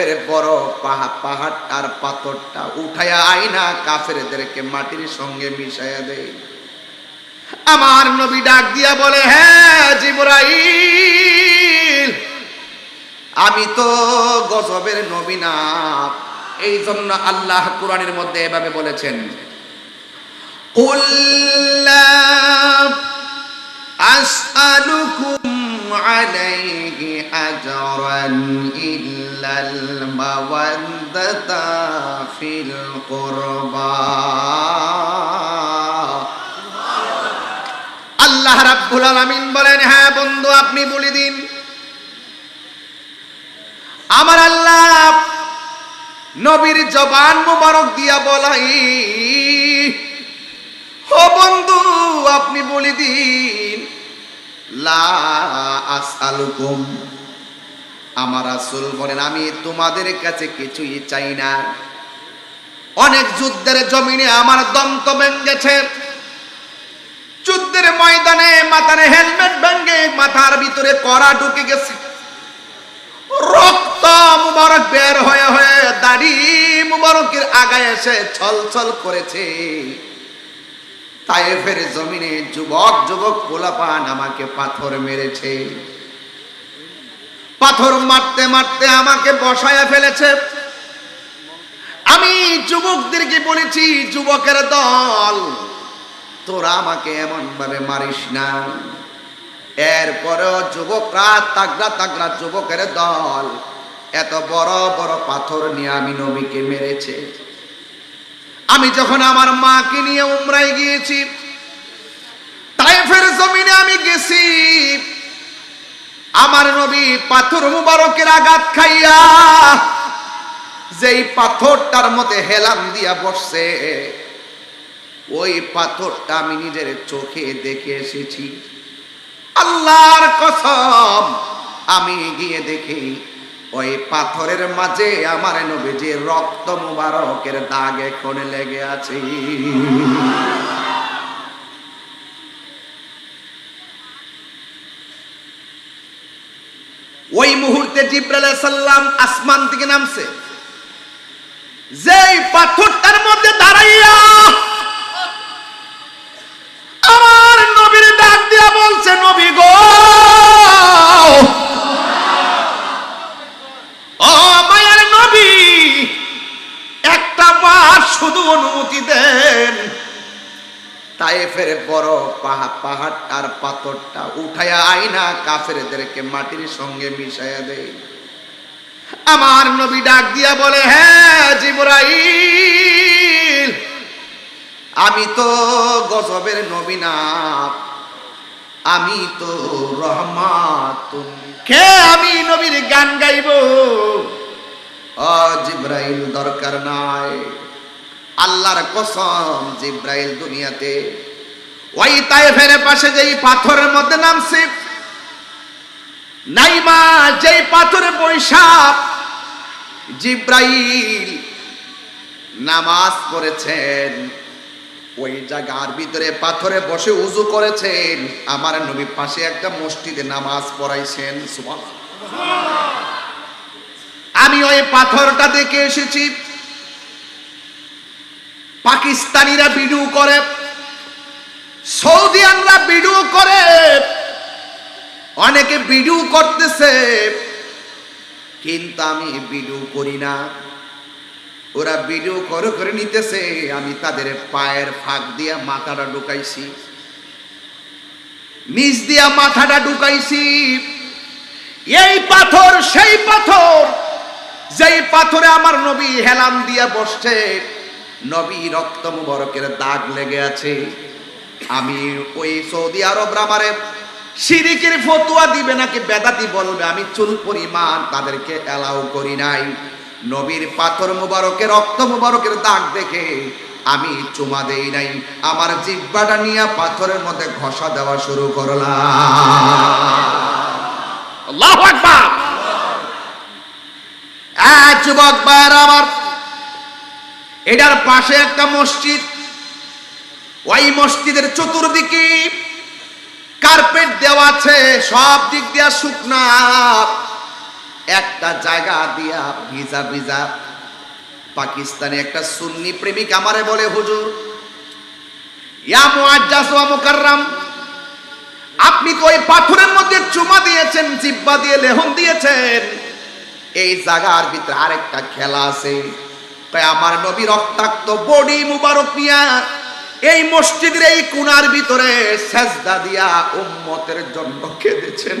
তাইফের বড় পাহাড় পাহাড় আর পাথরটা উঠায়া আইনা কাফেরদেরকে মাটির সঙ্গে মিশাইয়া দেয় আমার নবী ডাক দিয়া বলে হ্যাঁ জিবরাইল আমি তো গজবের নবী না এই জন্য আল্লাহ কোরআনের মধ্যে এভাবে বলেছেন قل لا أسألكم عليه أجرا إلا المودة في القربى আল্লাহ রাব্বুল আলামিন বলেন হ্যাঁ বন্ধু আপনি বলে দিন আমার আল্লাহ নবীর জবান মুবারক দিয়া বলাই ও বন্ধু আপনি বলে দিন লা আমার রাসূল বলেন, আমি তোমাদের কাছে কিছুই চাই না। অনেক যুদ্ধের জমিনে আমার দন্ত ভেঙ্গেছে যুদ্ধের ময়দানে মাথার হেলমেট ভেঙ্গে মাথার ভিতরে কড়া ঢুকে গেছে। রক্ত মুবারক বের হয়ে হয়ে দাড়ি মুবারকের আগায় এসে ছল ছল করেছে। তায়েফের জমিনে যুবক যুবক পোলাপান আমাকে পাথর মেরেছে। পাথর মারতে মারতে আমাকে বসায়া ফেলেছে। আমি যুবকদেরকে বলেছি, যুবকের দল, তোরা আমাকে এমন ভাবে মারিস না। এরপরেও যুবকরা, তাগড়া তাগড়া যুবকের দল, এত বড় বড় পাথর নিয়ে আমি নবীকে মেরেছে। আমি যখন আমার মাকে নিয়ে উমরায় গিয়েছি, তাইফের জমিনে আমি গেছি। আমার নবী পাথর মুবারকের আঘাত খাইয়া যেই পাথরটার মধ্যে হেলাম দিয়া বসছে, ওই পাথরটা আমি নিজের চোখে দেখে এসেছি। আল্লাহর কসম, আমি গিয়ে দেখি ওই পাথরের মাঝে আমার নবী যে রক্ত মুবারকের দাগ এখন লেগে আছে। ওই মুহূর্তে জিব্রাইল সাল্লাম আসমান থেকে নামছে। যেই পাথরটার মধ্যে দাঁড়াইয়া তাইফের বড় পাহাড় পাহাড় আর পাথরটা উঠায়া আইনা কাফেরদেরকে মাটির সঙ্গে মিশাইয়া দেয় আমার নবী ডাক দিয়া বলে হ্যাঁ জিবরাইল, আমি তো গজবের নবী না, আমি তো রহমাত কে আমি নবীর গান গাইব? জিব্রাইল, দরকার নাই। আল্লাহর কসম জিব্রাইল দুনিয়াতে ওই তাইফের পাশে যেই পাথরের মধ্যে নামছে, নাইমা যেই পাথরে বৈশাখ, জিব্রাইল নামাজ পড়েছেন, ওই জায়গার ভিতরে পাথরে বসে উজু করেছেন, আমার নবী পাশে একটা মসজিদে নামাজ পড়াইছেন। আমি ওই পাথরটা দেখে এসেছি পাকিস্তানিরা ভিডিও করে সৌদিয়ানরা ভিডিও করে। অনেকে ভিডিও করতেছে। কিন্তু আমি ভিডিও করি না। ওরা ভিডিও করে করে নিতেছে। আমি তাদের পায়ের ফাঁক দিয়া মাথাটা ঢুকাইছি। নিচ দিয়া মাথাটা ঢুকাইছি। এই পাথর, সেই পাথর, যেই পাথরে আমার নবী হেলাম দিয়া বসছে। নবী রক্ত মুবারকের দাগ লেগে আছে। আমি ওই সৌদি আরব রামারে সিরিকের ফতুয়া দিবে নাকি বেদাতি বলবে? আমি চুল পরিমাণ তাদেরকে অ্যালাউ করি নাই। নবীর পাথর মুবারকের রক্ত মুবারকের দাগ দেখে আমি চুমা দেই নাই। আমার জিব্বাটা নিয়ে পাথরের মধ্যে ঘষা দেওয়া শুরু করলাম। যুবক ভাইয়ের আমার, এটার পাশে একটা মসজিদ ওই মসজিদের চতুর্দিকে কার্পেট দেওয়া আছে, সব দিক দিয়া শুকনা। একটা জায়গা দিয়া ভিজা ভিজা পাকিস্তানে একটা সুন্নি প্রেমিক আমারে বলে, হুজুর, ইয়া মুআজ্জাজ ওয়া মুকাররাম, আপনি তো ওই পাথরের মধ্যে চুমা দিয়েছেন, জিব্বা দিয়ে লেহন দিয়েছেন। এই জায়গার ভিতরে আরেকটা খেলা আছে। তাই আমার নবী রক্তাক্ত বডি মুবারক নিয়া এই মসজিদের এই কুনার ভিতরে সেজদা দিয়া উম্মতের জন্য কেঁদেছেন।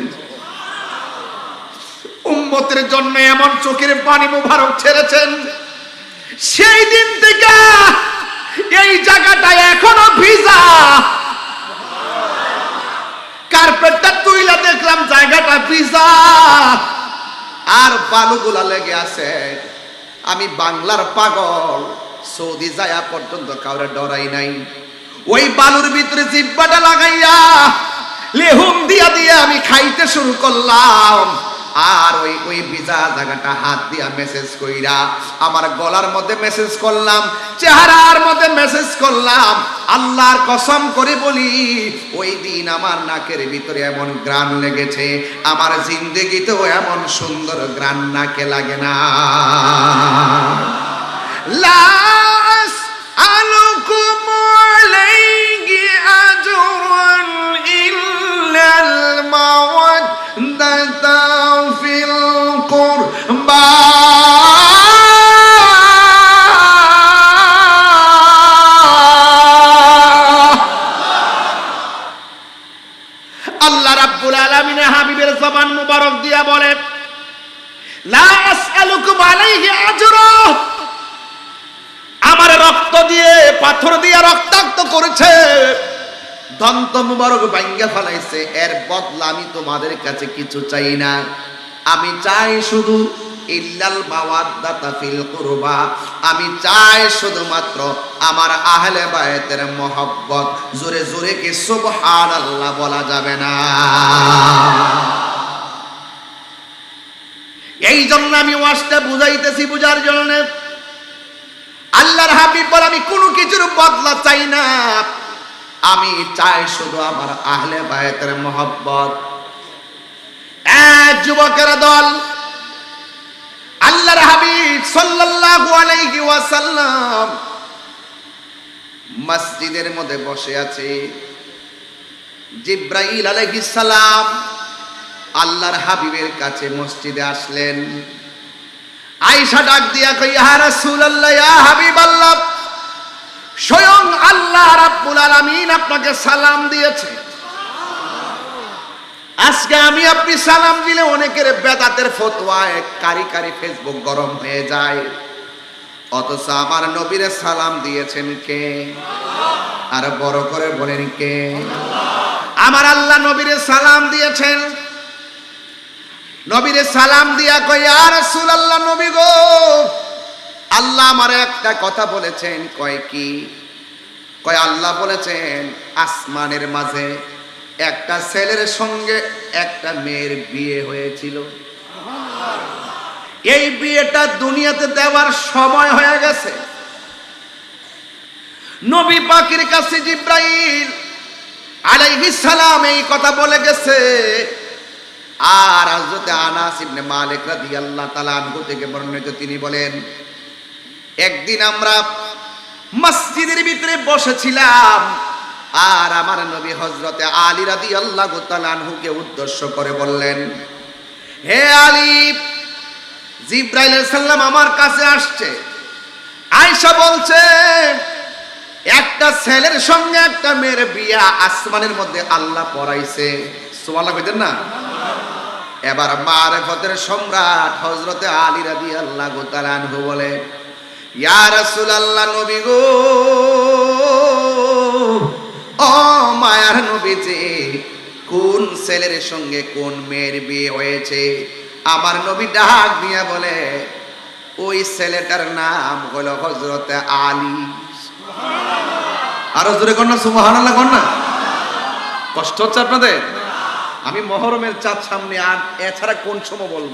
উম্মতের জন্য এমন চোখের পানি মুবারক ছেড়েছেন। সেই দিন থেকে এই জায়গাটা এখনও ভিজা। কার্পেটটা তুইলা দেখলাম জায়গাটা ভিজা। আর বালুগুলা লেগে আছে। আমি বাংলার পাগল। সৌদি যায়া পর্যন্ত কাউরে ডরাই নাই। ওই বালুর ভিতরে জিব্বাটা লাগাইয়া লেহুম দিয়া দিয়া আমি খাইতে শুরু করলাম। আর ওই ওই ভিজা জায়গাটা হাত দিয়া মেসেজ কইরা আমার গলার মধ্যে মেসেজ করলাম, চেহারার মধ্যে মেসেজ করলাম, আল্লাহর কসম করে বলি, ওই দিন আমার নাকের ভিতরে এমন গ্রান লেগেছে, আমার জিন্দেগিতেও এমন সুন্দর গ্রান নাকে লাগে না। লাস আলুকুম আলাইহি আজরুন ইল্লাল মাওয়াদ্দাতা ফিল কুরবা আল্লাহ রাব্বুল আলামিন হাবিবের জবান মুবারক দিয়া বলে লা আসআলুকুম আলাইহি আজরা আমার রক্ত দিয়ে, পাথর দিয়ে রক্তাক্ত করেছে। দন্ত মুবারক ভাঙ্গা ফেলাইছে। এর বদলা আমি তোমাদের কাছে কিছু চাই না। আমি চাই শুধু ইল্লাল মাওয়াদ্দাতা ফিল কুরবা। আমি চাই শুধুমাত্র আমার আহলে বায়াতের মহব্বত। জোরে জোরে কি সুবহানাল্লাহ বলা যাবে না? এই জন্য আমি ওয়াজটা বুঝাইতেছি বুঝার জন্য। আল্লাহর হাবিব বলে, আমি কোনো কিছুর বদলা চাই না। আমি চাই শুধু আমার আহলে বায়াতের মহব্বত। এক যুবকের দল আল্লাহর হাবিব সাল্লাল্লাহু আলাইহি ওয়াসাল্লাম মসজিদের মধ্যে বসে আছে। জিব্রাইল আলাইহিস সালাম আল্লাহর হাবিবের কাছে মসজিদে আসলেন। আয়েশা ডাক দিয়া কই ইয়া রাসূলুল্লাহ, ইয়া হাবিবাল্লাহ, স্বয়ং আল্লাহ রাব্বুল আলামিন আপনাকে সালাম দিয়েছে। আজকে আমি আপনি সালাম দিলে অনেকের বেদাতের ফতোয়ায় কারি কারি ফেসবুক গরম হয়ে যায়। অথচ আমার নবীরে সালাম দিয়েছেন কে? আর বড় করে বলেন কে? আমার আল্লাহ নবীরে সালাম দিয়েছেন। নবীরে সালাম দিয়া কই আর রাসূলুল্লাহ, নবী গো। আল্লাহ আমার একটা কথা বলেছেন, কয় কি? কয়, আল্লাহ বলেছেন, আসমানের মাঝে একটা ছেলের সঙ্গে একটা মেয়ের বিয়ে হয়েছিল। এই বিয়েটা দুনিয়াতে দেওয়ার সময় হয়ে গেছে। নবী পাখির কাছে জিব্রাইল আলাইহিস সালাম এই কথা বলে গেছে আর হযরতে আনাস ইবনে মালিক রাদিয়াল্লাহু তাআলা আনহু থেকে বর্ণিত তিনি বলেন, একদিন আমরা মসজিদের ভিতরে বসেছিলাম আর আমার নবী হজরতে আলী রাদিয়াল্লাহু তাআলা আনহুকে উদ্দেশ্য করে বললেন, হে আলী, জিব্রাইল সালাম আমার কাছে আসছে। আয়েশা বলছে, একটা ছেলের সঙ্গে একটা মেয়ের বিয়া আসমানের মধ্যে আল্লাহ পড়াইছে সুবহানাল্লাহ কইতেন না? এবার মারেফতের সম্রাট হজরতে আলী রাদি আল্লাহ গোতালানহু বলে, ইয়া রাসূলুল্লাহ নবী গো, ও মায়ার নবীজি, কোন ছেলের সঙ্গে কোন মেয়ের বিয়ে হয়েছে? আমার নবী ডাক দিয়া বলে, ওই ছেলেটার নাম হলো হজরতে আলী। আরও জোরে কন্যা সুবহানাল্লাহ কন্যা কষ্ট হচ্ছে আপনাদের? আমি মহরমের চাঁদ সামনে আর এছাড়া কোন সময় বলব?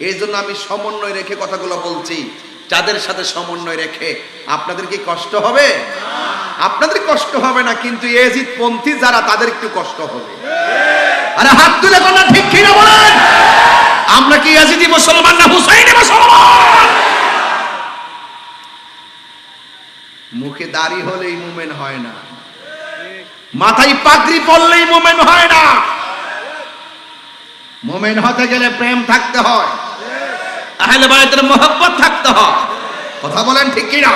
এই জন্য আমি সমন্বয় রেখে কথাগুলো বলছি। চাঁদের সাথে সমন্বয় রেখে। আপনাদের কি কষ্ট হবে? আপনাদের কষ্ট হবে না, কিন্তু এজিদ পন্থী যারা, তাদের একটু কষ্ট হবে। আরে হাত তুলে কোন ঠিক কিনা বলেন? আমরা কি ইয়াজিদি মুসলমান না হুসাইনি মুসলমান? মুখে দাড়ি হলেই মুমেন হয় না। মাথায় পাগড়ি পড়লেই মোমেন হয় না। মোমেন হতে গেলে প্রেম থাকতে হয়। আহলে বাড়িতে মোহব্বত থাকতে হয়। কথা বলেন ঠিক কিনা?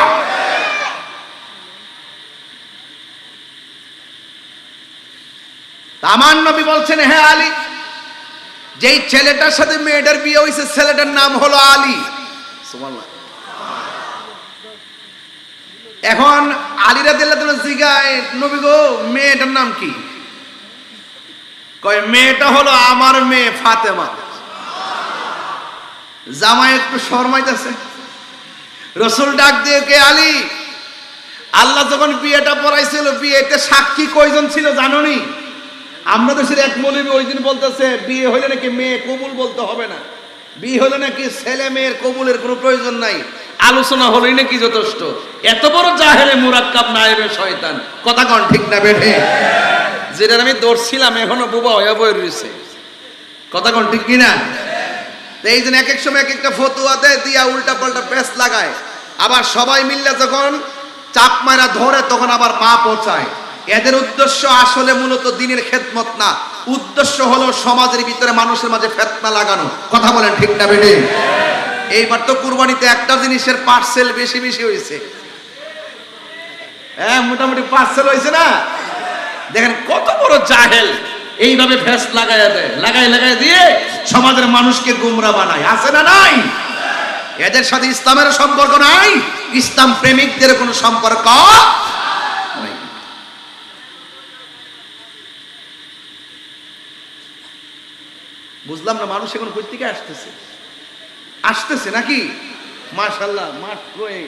আমার নবী বলছেন, হে আলী, যেই ছেলেটার সাথে মেয়েটার বিয়ে হয়েছে, ছেলেটার নাম হলো আলী। এখন দিল্লা তোমার জিগায়, নবী গো, মেয়েটার নাম কি? কয়, মেয়েটা হলো আমার মেয়ে, ফাতেমা। জামাই একটু শর্মাইতেছে। রসুল ডাক দিয়ে, কে আলী? আল্লাহ যখন বিয়েটা পড়াইছিল, বিয়েতে সাক্ষী কয়জন ছিল জানোনি? আমরা দেশের এক মৌলবী ওই দিন বলতেছে, বিয়ে হইলে নাকি মেয়ে কবুল বলতে হবে না। বিয়ে হলে নাকি ছেলে মেয়ের কবুলের কোনো প্রয়োজন নাই। আলোচনা হলেই নাকি যথেষ্ট। এত বড় জাহেলে মুরাক্কাব নায়েবে শয়তান। কথা কন ঠিক না বেঠে? যেটা আমি দৌড়ছিলাম, এখনও বুবা হয়ে বই রয়েছে কথা কন ঠিক কিনা? এই জন্য এক এক সময় এক একটা ফতুয়া দেয়, দিয়া উল্টা পাল্টা পেস লাগায়। আবার সবাই মিললে যখন চাপ মারা ধরে, তখন আবার মা পৌঁছায়। এদের উদ্দেশ্য আসলে মূলত দিনের খেদমত না। উদ্দেশ্য হলো সমাজের ভিতরে মানুষের মাঝে ফেতনা লাগানো। কথা বলেন ঠিক না বেটে এইবার তো কুরবানিতে একটা জিনিসের পার্সেল বেশি বেশি হয়েছে হ্যাঁ মোটামুটি পার্সেল হয়েছে না? দেখেন কত বড় জাহেল। এইভাবে ফেস লাগাইয়া দেয়। লাগাই লাগাই দিয়ে সমাজের মানুষকে গুমরা বানায়। আছে না নাই? এদের সাথে ইসলামের সম্পর্ক নাই? ইসলাম প্রেমিকদের কোনো সম্পর্ক বুঝলাম না, মানুষ এখন কই থেকে আসতেছে? আসতেছে নাকি? মাশাল্লাহ মাত্র এই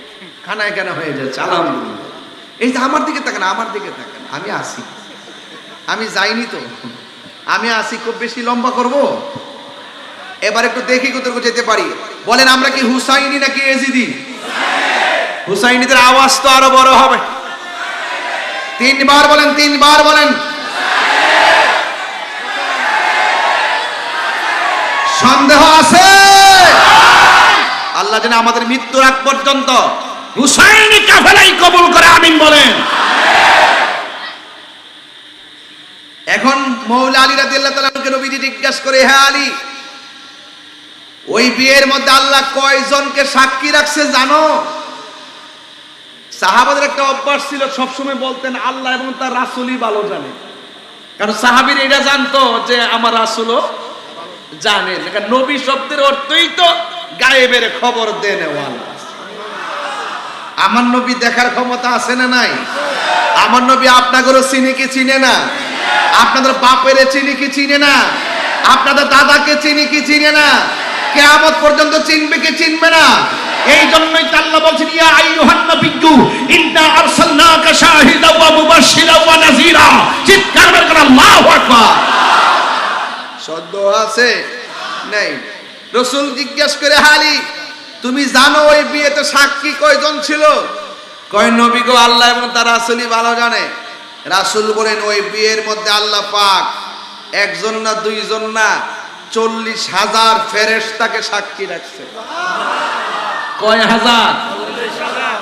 খানায় কেনা হয়ে যাচ্ছে, আলহামদুলিল্লাহ। এই যে আমার দিকে তাকান, আমার দিকে তাকান, আমি আসি। আমি যাইনি তো। আমি আসি খুব বেশি লম্বা করব? এবার একটু দেখি কতটুকু যেতে পারি। বলেন, আমরা কি হুসাইনি নাকি এজিদি? হুসাইনিদের আওয়াজ তো আরও বড় হবে। তিনবার বলেন তিনবার বলেন। সন্দেহ আছে? আল্লাহ যেন আমাদের মৃত্যুর আগ পর্যন্ত হুসাইনি কাফেলাই কবুল করে আমিন বলেন। এখন মৌলা আলী রাজি আল্লাহ তালাকে নবীজি জিজ্ঞাসা করে হ্যাঁ আলী, ওই বিয়ের মধ্যে আল্লাহ কয়জনকে সাক্ষী রাখছে জানো? সাহাবাদের একটা অভ্যাস ছিল, সবসময় বলতেন, আল্লাহ এবং তার রাসুলই ভালো জানে। কারণ সাহাবির এটা জানতো যে আমার রাসুলও কারণ নবী শব্দের অর্থই তো গায়েবের খবর দেন আমার নবী দেখার ক্ষমতা আছে না নাই? আমার নবী আপনাদেরও চিনে কি চিনে না? আপনাদের বাপের চিনি কি চিনে না? আপনাদের দাদাকে চিনি কি চিনে না? কেয়ামত পর্যন্ত চিনবে কি চিনবে না? এই জন্যই আল্লাহ বলছেন, ইয়া আইয়ুহান নাবিয়্যু, ইন্না আরসালনাকা শাহিদাও ওয়া মুবাশশিরাও ওয়া নাযীরা। চিৎকার বের করে, আল্লাহু আকবার। সদ্য আছে? নেই। রসুল জিজ্ঞেস করে, হালি, তুমি জানো ওই বিয়েতে সাক্ষী কয়জন ছিল? কয়, নবী গো, আল্লাহ এবং তার রাসুলই ভালো জানে। রাসুল বলেন ওই বিয়ের মধ্যে আল্লাহ পাক একজন না দুইজন না চল্লিশ হাজার ফেরেশতাকে সাক্ষী রাখছে। কয় হাজার?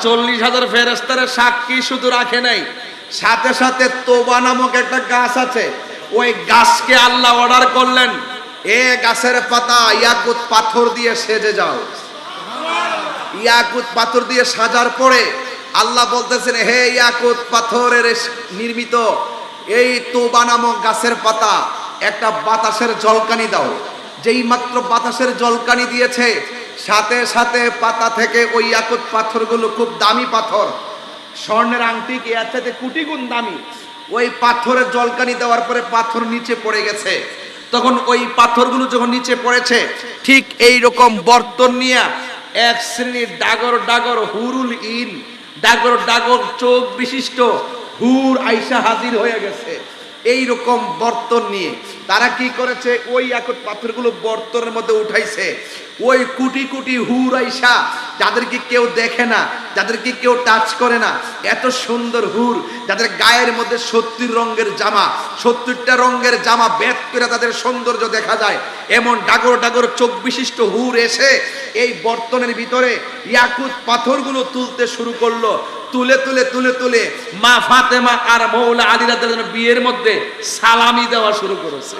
চল্লিশ হাজার। ফেরেস্তারে সাক্ষী শুধু রাখে নাই। সাথে সাথে তোবা নামক একটা গাছ আছে। ওই গাছকে আল্লাহ অর্ডার করলেন এ গাছের পাতা ইয়াকুত পাথর দিয়ে সেজে যাও। ইয়াকুত পাথর দিয়ে সাজার পরে আল্লাহ বলতেছেন, হে ইয়াকুত পাথরের নির্মিত এই তোবা নামক গাছের পাতা একটা বাতাসের জলকানি দাও। যেই মাত্র বাতাসের জলকানি দিয়েছে, সাথে সাথে পাতা থেকে ওই ইয়াকুত পাথরগুলো খুব দামি পাথর। স্বর্ণের আংটি কি এর সাথে কোটি গুণ দামি? ওই পাথরের জলকানি দেওয়ার পরে পাথর নিচে পড়ে গেছে। তখন ওই পাথরগুলো যখন নিচে পড়েছে, ঠিক এই রকম বর্তন নিয়ে এক শ্রেণির ডাগর ডাগর হুরুল ইন ডাগর ডাগর চোখ বিশিষ্ট হুর আইসা হাজির হয়ে গেছে। এই রকম বর্তন নিয়ে। তারা কি করেছে? ওই একট পাথরগুলো বর্তনের মধ্যে উঠাইছে। ওই কুটি কুটি হুর আইসা, যাদেরকে কেউ দেখে না, যাদেরকে কেউ টাচ করে না, এত সুন্দর হুর, যাদের গায়ের মধ্যে সত্তর রঙের জামা, সত্তরটা রঙের জামা বেদ করে তাদের সৌন্দর্য দেখা যায়। এমন ডাগর ডাগর চোখ বিশিষ্ট হুর এসে এই বর্তনের ভিতরে ইয়াকুত পাথরগুলো তুলতে শুরু করল। তুলে তুলে তুলে তুলে মা ফাতেমা আর মৌলা আলী রাদিয়াল্লাহু বিয়ের মধ্যে সালামি দেওয়া শুরু করেছে।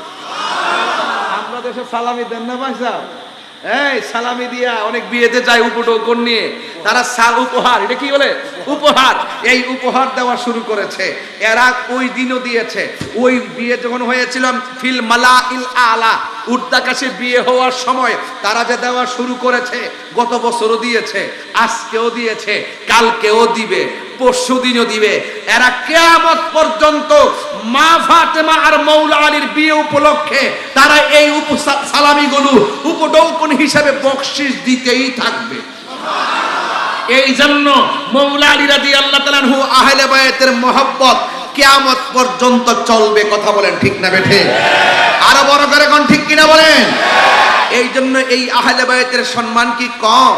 আমরা দেশে সালামি দেন না ভাই এই, সালামি দিয়া অনেক বিয়েতে যায় উপটোকন নিয়ে। তারা সাল উপহার, এটা কি বলে? উপহার। এই উপহার দেওয়া শুরু করেছে। এরা ওই দিনও দিয়েছে। ওই বিয়ে যখন হয়েছিল, ফিল মালা ইল আলা, উর্দাকাশে বিয়ে হওয়ার সময় তারা যে দেওয়া শুরু করেছে, গত বছরও দিয়েছে, আজকেও দিয়েছে, কালকেও দিবে। পরশু দিনও দিবে। এরা কেয়ামত পর্যন্ত মা ফাতেমা আর মৌলা আলীর বিয়ে উপলক্ষে তারা এই উপ সালামিগুলো উপডৌকন হিসাবে বকশিস দিতেই থাকবে। এই জন্য মৌলা আলী রাদি আল্লাহ তালানহু আহলে বায়াতের মহব্বত কেয়ামত পর্যন্ত চলবে কথা বলেন ঠিক না বেঠে? আরও বড় করে কোন ঠিক কিনা বলেন? এই জন্য এই আহলে বায়াতের সম্মান কি কম?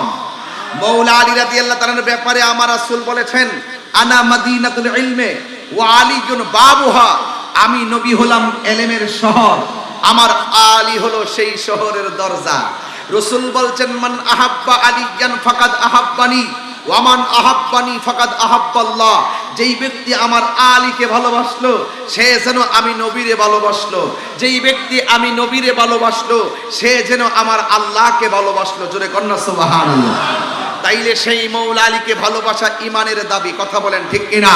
মৌলা আলী রাদি আল্লাহ তালার ব্যাপারে আমার রাসূল বলেছেন, আনা মাদিনাতুল ইলমে ওয়া আলীজুন বাবুহা। আমি নবী হলাম এলেমের শহর, আমার আলী হলো সেই শহরের দরজা। রসুল বলছেন, মান আহাব্বা আলিয়ান ফাকাদ আহাব্বানি। ওয়ামান আহাব্বানি ফাকাদ আহাব্বাল্লাহ। যেই ব্যক্তি আমার আলীকে ভালোবাসলো, সে যেন আমি নবীরে ভালোবাসলো। যেই ব্যক্তি আমি নবীরে ভালোবাসলো, সে যেন আমার আল্লাহকে ভালোবাসলো। জোরে কন্যা, সুবহানাল্লাহ। তাইলে সেই মৌলা আলীকে ভালোবাসা ইমানের দাবি, কথা বলেন ঠিক কিনা?